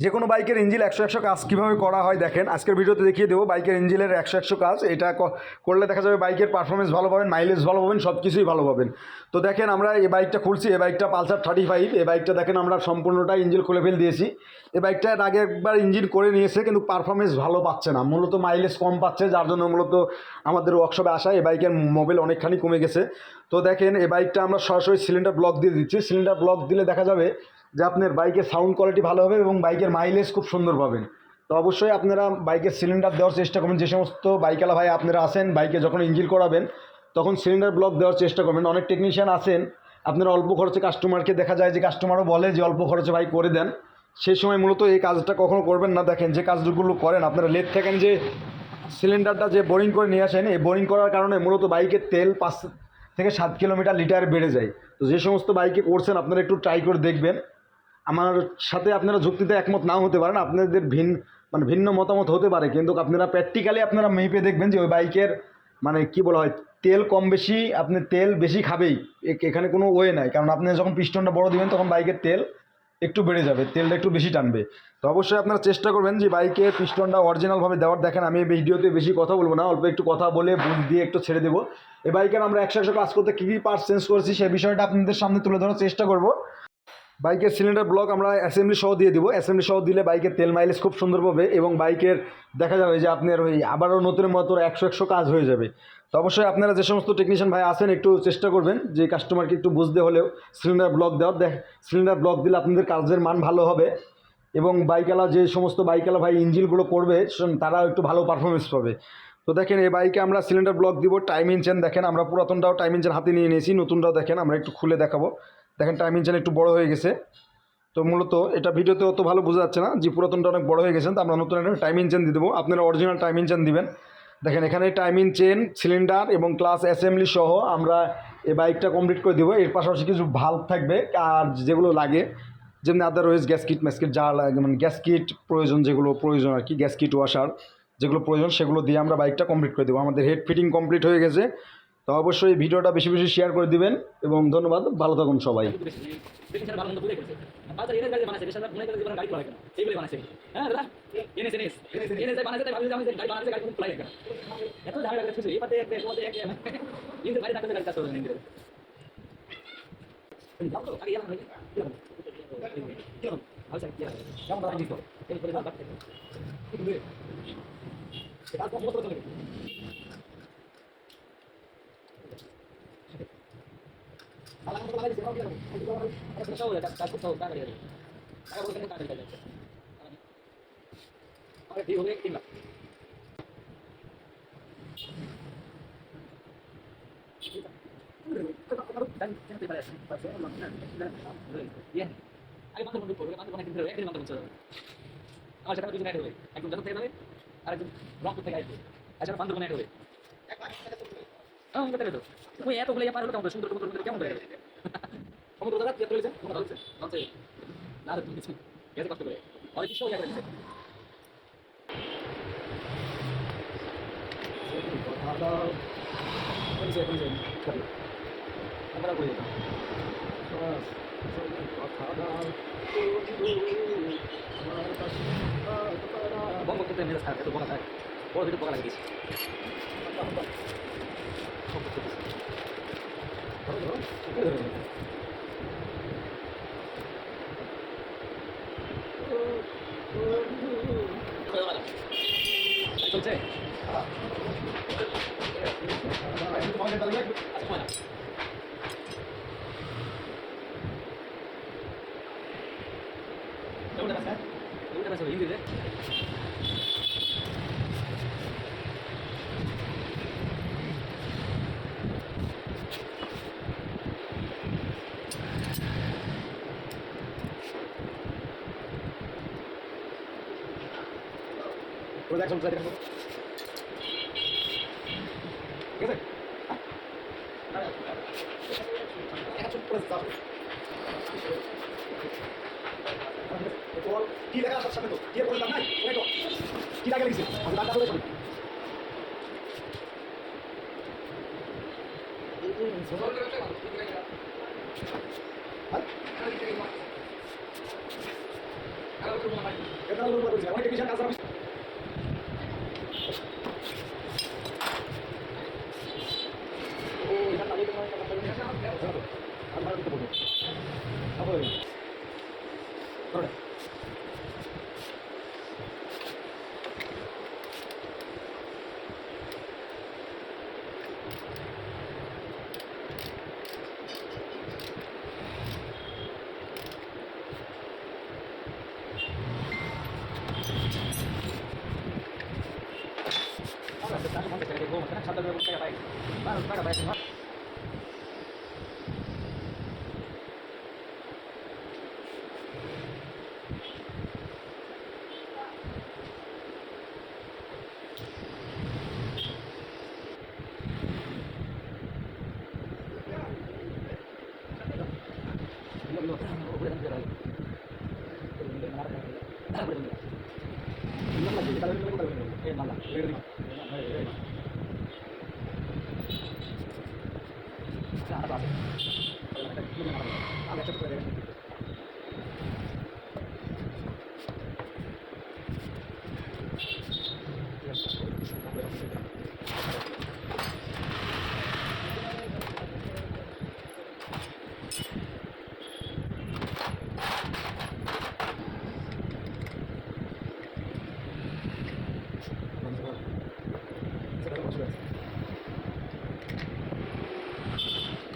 যে কোনো বাইকের ইঞ্জিল একশো একশো কাজ কীভাবে করা হয় দেখেন। আজকের ভিডিওতে দেখিয়ে দেবো, বাইকের ইঞ্জিলের একশো একশো কাজ। এটা করলে দেখা যাবে বাইকের পারফরমেন্স ভালো পাবেন মাইলেজ ভালো পাবেন সব কিছুই ভালো পাবেন। তো দেখেন আমরা এই বাইকটা খুলছি, এই বাইকটা পালসার থার্টি ফাইভ এই বাইকটা দেখেন আমরা সম্পূর্ণটা ইঞ্জিল খুলে ফেল দিয়েছি। এই বাইকটা আগে একবার ইঞ্জিন করে নিয়েছে, কিন্তু পারফরমেন্স ভালো পাচ্ছে না। মূলত মাইলেজ কম পাচ্ছে, যার জন্য মূলত আমাদের ওয়ার্কশপে আসা, এই বাইকের মোবাইল অনেকখানি কমে গেছে। তো দেখেন, এই বাইকটা আমরা সরাসরি সিলিন্ডার ব্লক দিয়ে দিচ্ছি। সিলিন্ডার ব্লক দিলে দেখা যাবে যে আপনার বাইকের সাউন্ড কোয়ালিটি ভালো হবে এবং বাইকের মাইলেজ খুব সুন্দর পাবেন। তো অবশ্যই আপনারা বাইকের সিলিন্ডার দেওয়ার চেষ্টা করবেন। যে সমস্ত বাইকালা ভাই আপনারা আসেন বাইকে যখন ইঞ্জিন করাবেন, তখন সিলিন্ডার ব্লক দেওয়ার চেষ্টা করবেন। অনেক টেকনিশিয়ান আছেন, আপনারা অল্প খরচে কাস্টমারকে দেখা যায় যে কাস্টমারও বলে যে অল্প খরচে ভাই করে দেন। সেই সময় মূলত এই কাজটা কখনো করবেন না। দেখেন যে কাজগুলো করেন, আপনারা লেট থাকেন যে সিলিন্ডারটা যে বোরিং করে নিয়ে আসেন, এই বোরিং করার কারণে মূলত বাইকের তেল পাঁচ থেকে সাত কিলোমিটার লিটার বেড়ে যায়। তো যে সমস্ত বাইকে করছেন, আপনারা একটু ট্রাই করে দেখবেন। আমার সাথে আপনারা যুক্তিতে একমত নাও হতে পারেন, আপনাদের ভিন্ন মানে ভিন্ন মতামত হতে পারে, কিন্তু আপনারা প্র্যাকটিক্যালি আপনারা মেপে দেখবেন যে ওই বাইকের মানে কি বলা হয়, তেল কম বেশি, আপনি তেল বেশি খাবেই, এ- এখানে কোনো ওয়ে নাই, কারণ আপনি যখন পিস্টনটা বড় দিবেন তখন বাইকের তেল একটু বেড়ে যাবে, তেলটা একটু বেশি টানবে। তো অবশ্যই আপনারা চেষ্টা করবেন যে বাইকে পিস্টনটা অরিজিনালভাবে দেওয়ার, দেখেন আমি এই ভিডিওতে বেশি কথা বলব না, অল্প একটু কথা বলে বুঝ দিয়ে একটু ছেড়ে দেবো। এই বাইকের আমরা একশো একশো কাজ করতে কী কী পার্ট চেঞ্জ করেছি সেই বিষয়টা আপনাদের সামনে তুলে ধরার চেষ্টা করব। বাইকের সিলিন্ডার ব্লক আমরা অ্যাসেম্বলি সহ দিয়ে দিব। অ্যাসেম্বলি সহ দিলে বাইকের তেল মাইলেজ খুব সুন্দর পাবে এবং বাইকের দেখা যাবে যে আপনার ওই আবারও নতুনের মতো একশো একশো কাজ হয়ে যাবে। তো অবশ্যই আপনারা যে সমস্ত টেকনিশিয়ান ভাই আছেন একটু চেষ্টা করবেন যে কাস্টমারকে একটু বুঝতে হলেও সিলিন্ডার ব্লক দেওয়ার। দেখ সিলিন্ডার ব্লক দিলে আপনাদের কাজের মান ভালো হবে এবং বাইকালা যে সমস্ত বাইকালা ভাই ইঞ্জিনগুলো করবে তারা একটু ভালো পারফরমেন্স পাবে। তো দেখেন, এই বাইকে আমরা সিলিন্ডার ব্লক দিব। টাইম ইঞ্চেন দেখেন, আমরা পুরাতনটাও টাইম ইঞ্চেন হাতে নিয়ে নিয়েছি, নতুনটাও দেখেন, আমরা একটু খুলে দেখাবো। দেখেন টাইম ইঞ্চেন একটু বড় হয়ে গেছে। তো মূলত এটা ভিডিওতে অত ভালো বোঝা যাচ্ছে না। যে পুরাতনটা অনেক বড় হয়ে গেছে, তো আমরা নতুন একটা টাইমিং চেন দিয়ে দেবো। আপনারা অরিজিনাল টাইমিং চেন দিবেন। দেখেন, এখানে টাইমিং চেন সিলিন্ডার এবং ক্লাস অ্যাসেম্বলি সহ আমরা এই বাইকটা কমপ্লিট করে দেবো। এর পাশাপাশি কিছু ভাল্ব থাকবে, আর যেগুলো লাগে, যেমনি আদারওয়াইজ গ্যাস কিট ম্যাসকিট যা লাগে মানে গ্যাস কিট প্রয়োজন, যেগুলো প্রয়োজন আর কি গ্যাস কিট ওয়াশার যেগুলো প্রয়োজন, সেগুলো দিয়ে আমরা বাইকটা কমপ্লিট করে দেবো। আমাদের হেড ফিটিং কমপ্লিট হয়ে গেছে। তো অবশ্যই ভিডিওটা বেশি বেশি শেয়ার করে দিবেন এবং ধন্যবাদ ভালো থাকুন সবাই মনে হ্যাঁ আচ্ছা ko, একদিন bantu bantu. আমার সেটা দুজন অ্যাড হবে একদম যত থেকে যাবে আর একদম রং করতে গাইবে আচ্ছা বান্ধব অ্যাড হবে কথা তো। তুমি এতগুলো ইয়ে পার হলো কেমন সুন্দর সুন্দর কেমন করে সমুদ্র দাদা কি চলেছে কোন চলছে চলছে না তুমি কিছু গেছে কষ্ট করে। অনেক কিছু ইয়ে করে দিচ্ছে আমরা বলে দিতাম বঙ্গ করতে মেজাজ খারাপ এত বকা থাকে বড় ভিডিও বকা লাগে বেশি চলছে কেমন দেখা কেমন দেখা হিন্দিতে চলছে ঠিক আছে? কি লেখা আছে সামনে তো? কি বললাম নাই? ওই কি লাগে লিখছি? আমি দাঁড়া করে শুনি। এটা হলো বলছি অনেক টেকনিশিয়ান কাজ Gracias. একটা ক্লাসে একটা ক্লাসে আমি একটা করে দেখেছি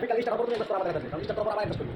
Thank